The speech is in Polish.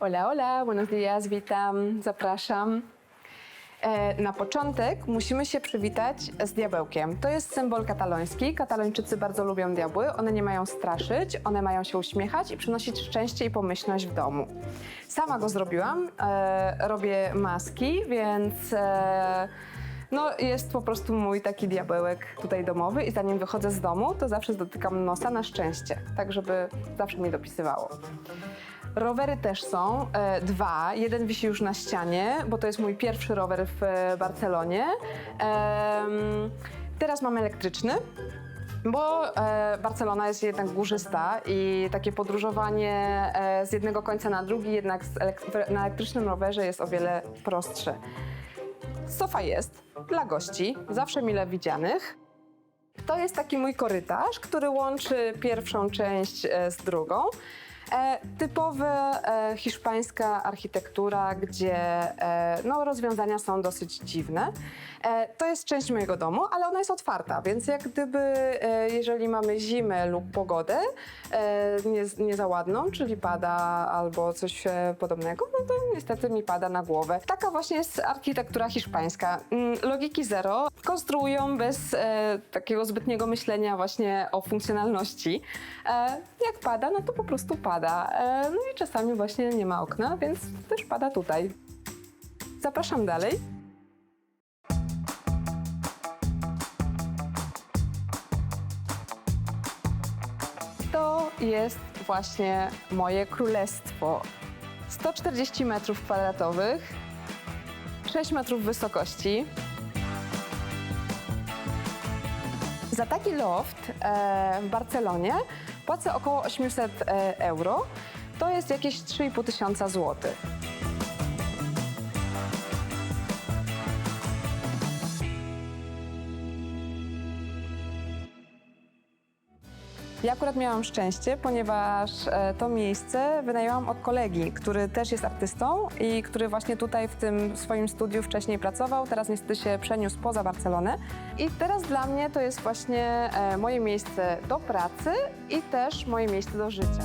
Hola, hola, buenos días, witam, zapraszam. E, Na początek musimy się przywitać z diabełkiem. To jest symbol kataloński. Katalończycy bardzo lubią diabły. One nie mają straszyć, one mają się uśmiechać i przynosić szczęście i pomyślność w domu. Sama go zrobiłam. E, robię maski, więc e, no, jest po prostu mój taki diabełek tutaj domowy i zanim wychodzę z domu, to zawsze dotykam nosa na szczęście, tak żeby zawsze mi dopisywało. Rowery też są, e, dwa. Jeden wisi już na ścianie, bo to jest mój pierwszy rower w e, Barcelonie. Teraz mam elektryczny. Bo e, Barcelona jest jednak górzysta i takie podróżowanie e, z jednego końca na drugi jednak z elek- na elektrycznym rowerze jest o wiele prostsze. Sofa jest dla gości, zawsze mile widzianych. To jest taki mój korytarz, który łączy pierwszą część e, z drugą. E, typowa e, hiszpańska architektura, gdzie e, no, rozwiązania są dosyć dziwne. E, to jest część mojego domu, ale ona jest otwarta, więc jak gdyby, e, jeżeli mamy zimę lub pogodę e, nie, nie za ładną, czyli pada albo coś e, podobnego, no to niestety mi pada na głowę. Taka właśnie jest architektura hiszpańska. Mm, Logiki zero. Konstruują bez e, takiego zbytniego myślenia właśnie o funkcjonalności. E, jak pada, no to po prostu pada. E, no i czasami właśnie nie ma okna, więc też pada tutaj. Zapraszam dalej. To jest właśnie moje królestwo. 140 metrów kwadratowych, 6 metrów wysokości. Za taki loft e, w Barcelonie płacę około 800 e, euro. To jest jakieś 3,5 tysiąca złotych. Ja akurat miałam szczęście, ponieważ e, to miejsce wynajęłam od kolegi, który też jest artystą i który właśnie tutaj w tym swoim studiu wcześniej pracował. Teraz niestety się przeniósł poza Barcelonę. I teraz dla mnie to jest właśnie e, moje miejsce do pracy i też moje miejsce do życia.